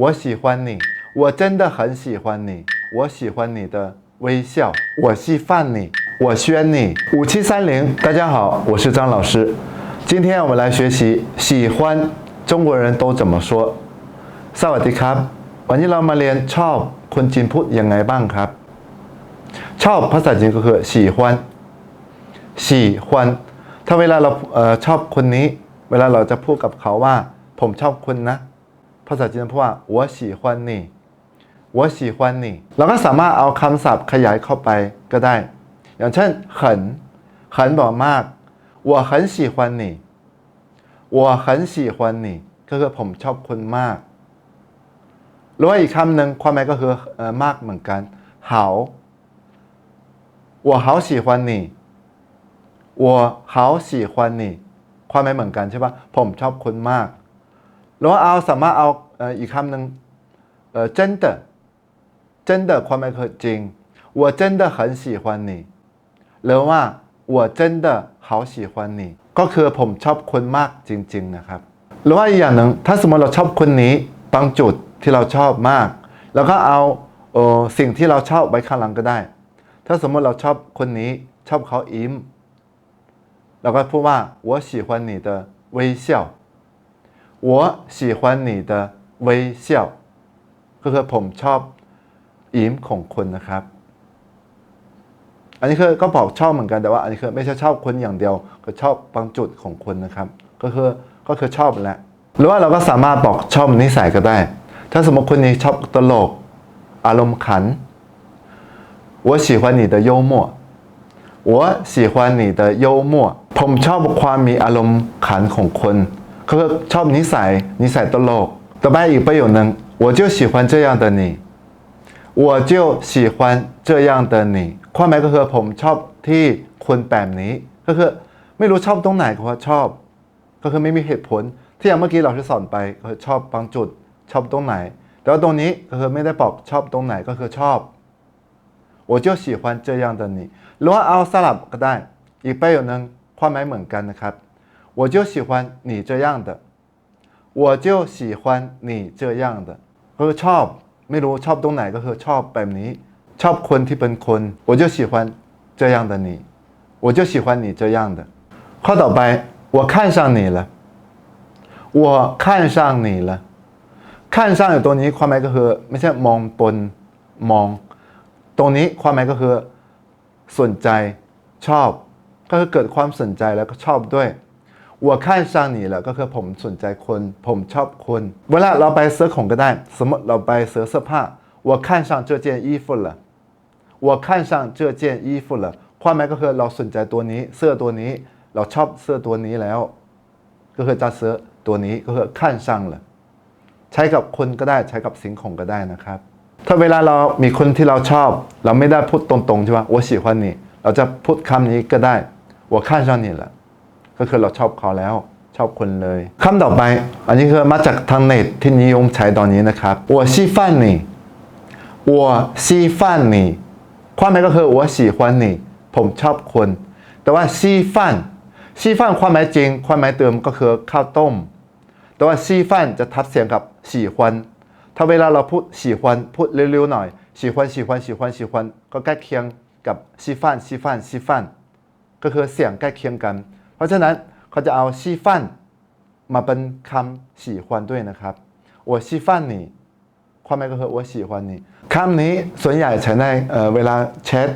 我喜欢你我真的很喜欢你我喜欢你的微笑我稀饭你我宣你五七三零大家好我是张老师今天我们来学习喜欢中国人都怎么说สวัสดีครับ วันนี้เรามาเรียนชอบคนจีนพูดยังไงบ้างครับ ชอบภาษาจีนก็คือ喜欢喜欢ถ้าเวลาเราเอ่อชอบคนนี้ เวลาเราจะพูดกับเขาว่า ผมชอบคุณนะ ภาษาจีนพูดว่า我喜欢你我喜欢你เราก็สามารถเอาคำศัพท์ขยายเข้าไปก็ได้ อย่างเช่น很很บอกมาก我很喜欢你我很喜欢你ก็คือผมชอบคุณมาก หรือว่าอีกคำหนึ่งความหมายก็คือเอ่อมากเหมือนกัน好我好喜欢你我好喜欢你ความหมายเหมือนกันใช่ปะผมชอบคุณมาก หรือว่าเอาสามารถเอาเอ่ออีกคำหนึ่งเอ่อ真的真的ความหมายคือจริง我真的很喜欢你หรือว่า我真的好喜欢你ก็คือผมชอบคุณมากจริง ๆ นะครับ หรือว่าอีกอย่างหนึ่งถ้าสมมติเราชอบคนนี้บางจุดที่เราชอบมาก แล้วก็เอาเอ่อสิ่งที่เราชอบไว้ข้างหลังก็ได้ ถ้าสมมติเราชอบคนนี้ชอบเขาอิ่มเราก็พูดว่า我喜欢你的微笑 我喜欢你的微笑ก็คือผมชอบอิ่มของคุณนะครับ อันนี้คือก็บอกชอบเหมือนกันแต่ว่าอันนี้คือไม่ใช่ชอบคนอย่างเดียวก็ชอบบางจุดของคนนะครับ ก็คือก็คือชอบแหละหรือว่าเราก็สามารถบอกชอบนิสัยก็ได้ ถ้าสมมติคนนี้ชอบตลก อารมณ์ขัน我喜欢你的幽默我喜欢你的幽默ผมชอบความมีอารมณ์ขันของคน ก็คือชอบนิสัยนิสัยตลกต่อไปอีกประโยคนึง我就喜欢这样的你我就喜欢这样的你ความหมายก็คือผมชอบที่คนแบบนี้ ก็คือไม่รู้ชอบตรงไหนก็ว่าชอบ ก็คือไม่มีเหตุผล ที่อย่างเมื่อกี้เราที่สอนไปก็คือชอบบางจุด ชอบตรงไหน แต่ว่าตรงนี้ก็คือไม่ได้บอกชอบตรงไหนก็คือชอบ我就喜欢这样的你หรือว่าเอาสลับก็ได้ อีกประโยคนึงความหมายเหมือนกันนะครับ 我就喜欢你这样的我就喜欢你这样的ก็คือชอบ ไม่รู้ชอบตรงไหนก็คือชอบแบบนี้ ชอบคนที่เป็นคน我就喜欢这样的你我就喜欢你这样的ข้อต่อไป我看上你了我看上你了看上อยู่ตรงนี้ความหมายก็คือ ไม่ใช่มองบนมอง ตรงนี้ความหมายก็คือ สนใจชอบ ก็คือเกิดความสนใจแล้วก็ชอบด้วย 我看上你了ก็คือผมสนใจคน ผมชอบคน เวลาเราไปซื้อของก็ได้ สมมติเราไปซื้อเสื้อผ้า我看上这件衣服了我看上这件衣服了ความหมายก็คือเราสนใจตัวนี้ เสื้อตัวนี้ เราชอบเสื้อตัวนี้แล้ว ก็คือจะซื้อตัวนี้ก็คือ看上了ใช้กับคนก็ได้ใช้กับสิ่งของก็ได้นะครับ ถ้าเวลาเรามีคนที่เราชอบ เราไม่ได้พูดตรงๆใช่ไหม我喜欢你เราจะพูดคำนี้ก็ได้我看上你了 ก็คือเราชอบเขาแล้วชอบคนเลยคำต่อไป อันนี้คือมาจากทางเน็ตที่นิยมใช้ตอนนี้นะครับ我稀饭你我稀饭你ความหมายก็คือ我喜欢你ผมชอบคน แต่ว่า稀饭稀饭ความหมายจริง ความหมายเติมก็คือข้าวต้ม แต่ว่า稀饭จะทับเสียงกับ喜欢ถ้าเวลาเราพูด喜欢พูดเร็วๆหน่อย喜欢喜欢喜欢喜欢ก็ใกล้เคียงกับ稀饭稀饭稀饭ก็คือเสียงใกล้เคียงกัน เพ ราะฉะนั้นเขาจะเอา稀饭มาเป็นคำ喜欢ด้วยนะครับ我稀饭你ความหมายก็คือ我喜欢你คำนี้ส่วนใหญ่ใช้ในเอ่อเวลาแชท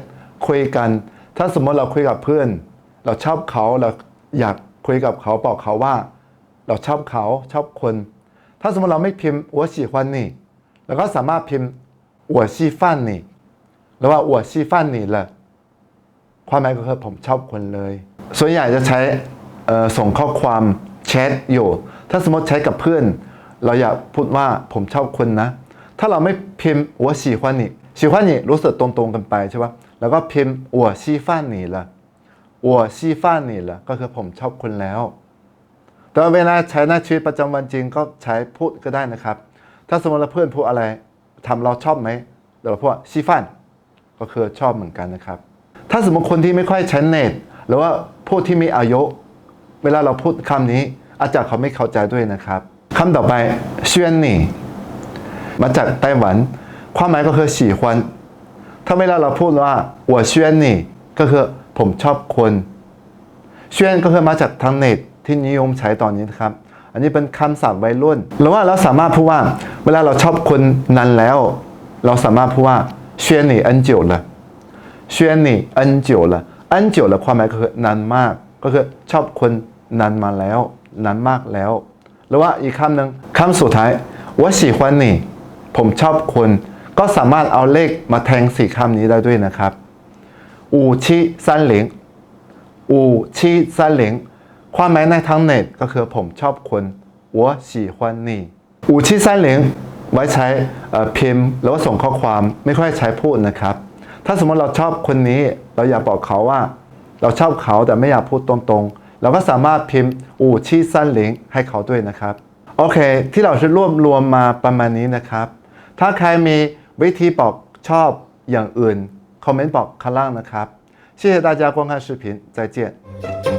คุยกัน ถ้าสมมติเราคุยกับเพื่อน เราชอบเขาเราอยากคุยกับเขาบอกเขาว่า เราชอบเขาชอบคน ถ้าสมมติเราไม่พิมพ์我喜欢你เราก็สามารถพิมพ์我稀饭你หรือว่า我稀饭你了ความหมายก็คือผมชอบคนเลย ส่วนใหญ่จะใช้ส่งข้อความแชทอยู่ ถ้าสมมติแชทกับเพื่อน เราอยากพูดว่าผมชอบคุณนะ ถ้าเราไม่พิมพ์我喜欢你喜欢你รู้สึกตรงๆกันไปใช่ปะแล้วก็พิมพ์我喜欢你了我喜欢你了ก็คือผมชอบคุณแล้ว แต่เวลาใช้หน้าชีวิตประจำวันจริงก็ใช้พูดก็ได้นะครับ ถ้าสมมติเราเพื่อนพูดอะไร ทำเราชอบไหมเราพูดว่าสีก็คือชอบเหมือนกันนะครับ ถ้าสมมติคนที่ไม่ค่อยใช้เน็ตหรือว่า ผู้ที่มีอายุ เวลาเราพูดคำนี้ อาจารย์เขาไม่เข้าใจด้วยนะครับคำต่อไปเชียนนี่มาจากไต้หวัน ความหมายก็คือสีควันถ้าเวลาเราพูดว่าหัวเชียนนี่ก็คือผมชอบคนเชียนก็คือมาจากทางเน็ตที่นิยมใช้ตอนนี้นะครับ อันนี้เป็นคำศัพท์วัยรุ่นแล้อว่าเราสามารถพูดว่า เวลาเราชอบคนนั้นแล้ว เราสามารถพูดว่าเชียนนี่อันเจียวเลยเชียนนี่อันเจียวเลย อันเจียวและความหมายก็คือนานมาก ก็คือชอบคนนานมาแล้ว นานมากแล้ว หรือว่าอีกคำหนึ่งคำสุดท้ายว่าสีควันนี่ผมชอบคน ก็สามารถเอาเลขมาแทงสี่คำนี้ได้ด้วยนะครับอูชีซันหลิงอูชีซันหลิงความหมายในทางเน็ตก็คือผมชอบคน我喜欢你五ควัอูชีซันหลิงไว้ใช้พิมพ์แล้ว่าส่งข้อความไม่ค่อยใช้พูดนะครับ ถ้าสมมติเราชอบคนนี้ เราอยากบอกเขาว่า เราชอบเขาแต่ไม่อยากพูดตรงๆ เราก็สามารถพิมพ์อู่ชี่สั้นหลิงให้เขาด้วยนะครับ โอเค ที่เราจะรวบรวมมาประมาณนี้นะครับ ถ้าใครมีวิธีบอกชอบอย่างอื่น คอมเมนต์บอกข้างล่างนะครับ谢谢大家观看视频再见